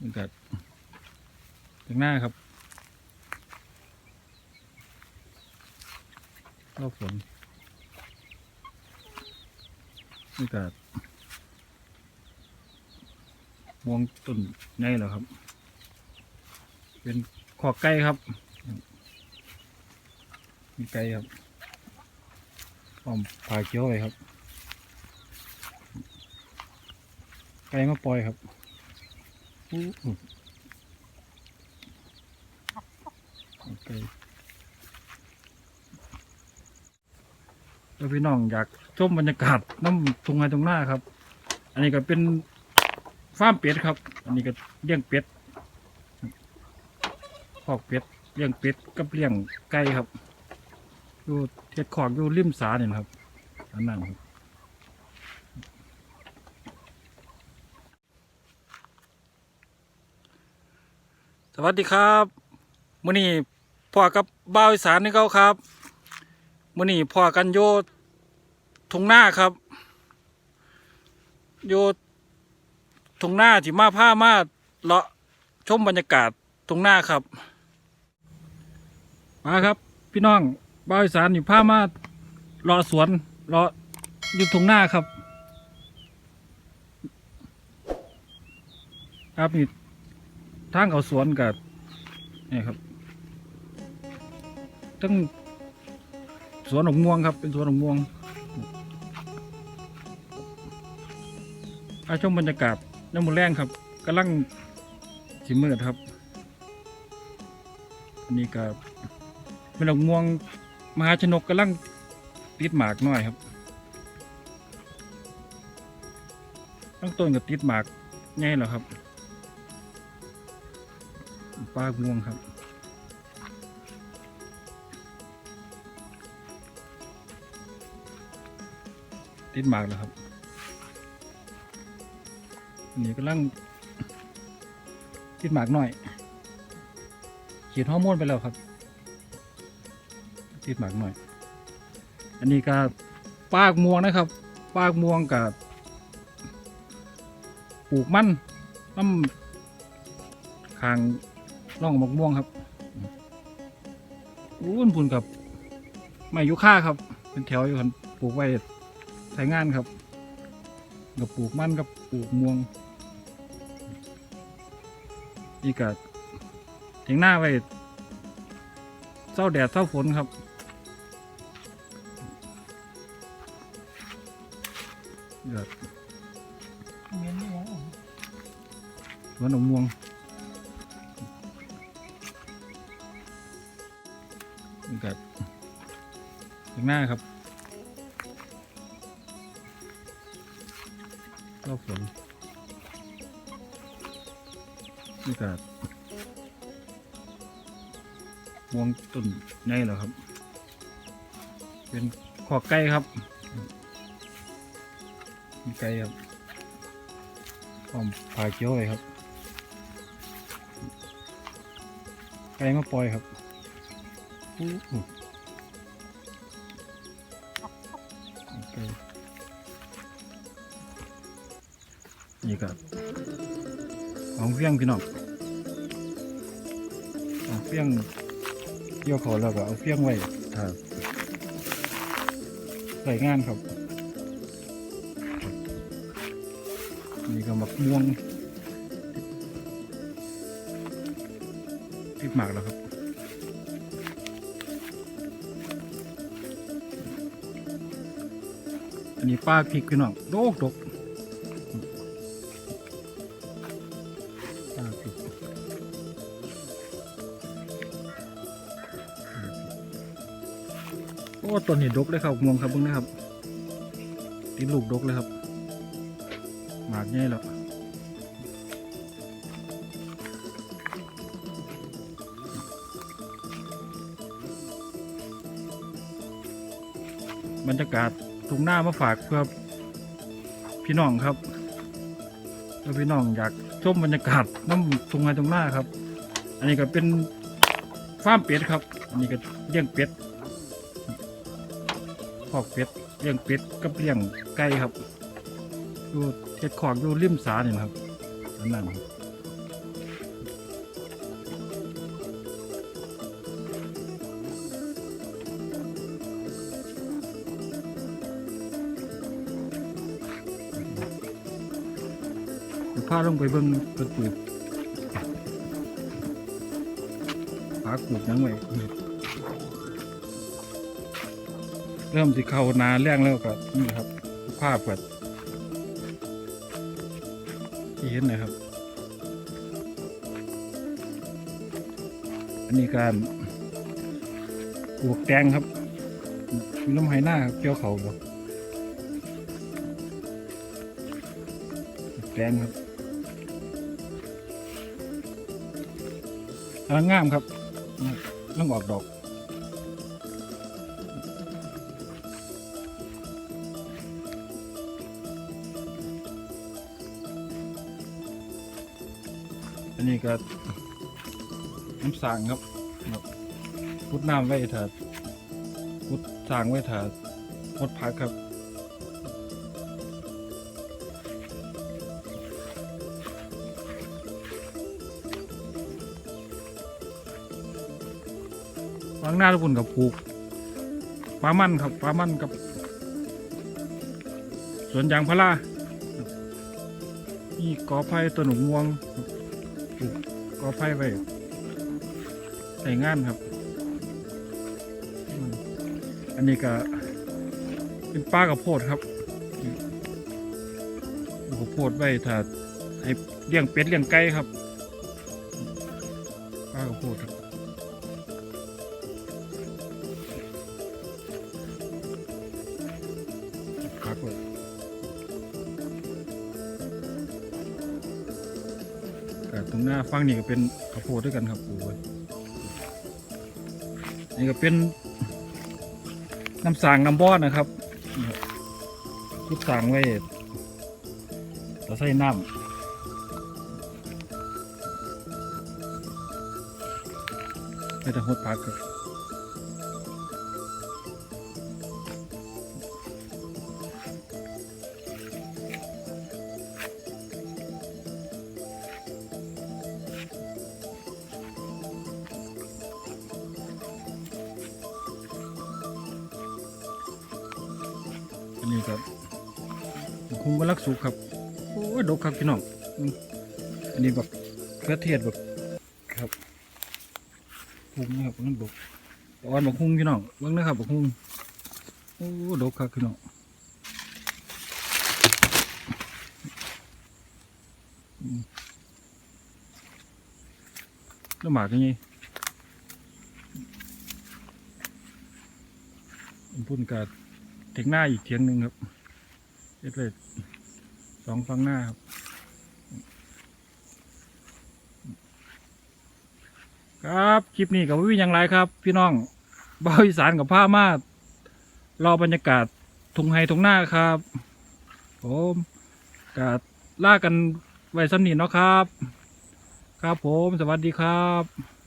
มันกัดถึงหน้าครับรอบฝนนี่กัดมองต้นไงเหรอครับ เป็นขอกไก่ครับ มีไก่ครับพร้อมผ่าเกี้ยวเลยครับ ไก่มาปล่อยครับ ไก่แล้วพี่น้องอยากชมบรรยากาศน้ำตรงไงตรงหน้าครับ อันนี้ก็เป็นฟาร์มเป็ดครับ อันนี้ก็เลี้ยงเป็ดคอกเป็ดเลี้ยงเป็ดกับเลี้ยงไก่ครับอยู่เท็ดขอกอยู่ริมสาเนี่ยครับอันนั้นครับ วัสดีครับมื้อนี้พ่อกับบ่าวอีสานนี่เขาครับมื้อนี้พ่อกันโยทุ่งหน้าครับ โยทุ่งหน้าที่มาผ้ามาเลาะชมบรรยากาศทุ่งหน้าครับมาครับ พี่น้องบ่าวอีสานนี่ผ้ามาเลาะสวนเลาะอยู่ทุ่งหน้าครับ ครับนี่ ทางเขาสวนกับนี่ครับทั้งสวนหนองม่วงครับ เป็นสวนหนองม่วงอาชมบรรยากาศน้ำมูแรงครับกำลังสิมืดครับ อันนี้ก็เป็นหนองม่วงมหาชนกกำลังติดหมากน้อยครับตั้งต้นกับติดหมากไงเหรอครับ ปลาม่วงครับ ติดหมากแล้วครับอันนี้กำลังติดหมากหน่อยฉีดฮอร์โมนไปแล้วครับ ติดหมากหน่อย อันนี้ก็ปลากม่วงนะครับปลากม่วงกับปลูกมันน้ำคาง ร่องมะม่วงครับอุ้นพุ่นกับไม้ยุค่าครับ เป็นแถวอยู่ครับปลูกไว้ใช้งานครับ กับปลูกมันกับปลูกม่วงนี่ก็ถึงหน้าไว้เศร้าแดดเศร้าฝนครับเดือดเมียนหัวสวนมะม่วง นี่ก็ถึงหน้าครับรอบฝนนี่ก็มวงต้นไงเหรอครับ เป็นขอกไก่ครับมีไก่ครับพร้อมผาเกี้ยวเลยครับไก่มาปล่อยครับ นี่ก็ของเฟี้ยงพี่น้องเอาเฟี้ยงเกี่ยวขาแล้วก็เอาเฟี้ยงไว้ถ้าใส่งานครับ นี่ก็มักม่วงติดหมากแล้วครับ นี้ป้าพริกพี่น้องโดกดกป้าพริกโอ้ต้นนี้ดกเลยครับงวงครับเพิ่งนะครับติดลูกดกเลยครับหมากใหญ่แล้วบรรยากาศ ทุ่งหน้ามาฝากเพื่อพี่น้องครับเพื่อพี่น้องอยากชมบรรยากาศน้ำทุ่งไงตรงหน้าครับ อันนี้ก็เป็นฟาร์มเป็ดครับ อันนี้ก็เลี้ยงเป็ดขอกเป็ดเลี้ยงเป็ดกับเลี้ยงไก่ครับอยู่เท็ดขอกอยู่ริมสาเนี่ยครับอันนั้นครับ พาลงไปเบิ่งเปิดปลูกผาปลูกยังไงเริ่มสิเข้านาแรงแล้วก็นี่ครับภาพแบบที่เห็นนะครับ อันนี้การปลูกแตงครับมีน้ำไหหน้าเกี่ยวเขาบ่ปลูกแตงครับ กำลังงามครับกำลังออกดอกอันนี้ก็น้ำสางครับพุดน้ำไว้ถาพุดสางไว้ถาพดพักครับางหน้าทุกคนกับปลูกปลามันครับปลามันกับสวนยางพารานี่กอไผ่ต้นหนม่วงปลูกกอไผ่ไว้ใส่งานครับ อันนี้ก็เป็นปลากระโพดครับปลูกโพดไว้ถ้าให้เลี้ยงเป็ดเลี้ยงไก่ครับปลากระโพดครับ แต่ตรงหน้าฟังนี่ก็เป็นข้าวโพดด้วยกันครับปูไว้นี่ก็เป็นน้ำสางน้ำบอดนะครับคุดสางไว้เราใส่น้ำไปแต่หดปากกับ นนี้ครับคุมกำลักสุกครับโอ้ยดกครับพี่น้องอันนี้แบบเครือเทศแบบครับคุ้มนะครับนั่นดกอ่อนบักฮุงพี่น้องเบิ่งนะครับบักฮุงโอ้ดกครับพี่น้องแล้วหมากยังไงอันพุ่นกาเถียงหน้าอีกเถียงหนึ่งครับเอ็ดเลยสองฟังหน้าครับครับคลิปนี้กับวิยังไรครับ พี่น้องบ่าวอีสานกับผ้ามารรอบรรยากาศทุงไฮทุงหน้าครับผมกาล่ากันไว้สำนีเนาะครับ ครับผมสวัสดีครับ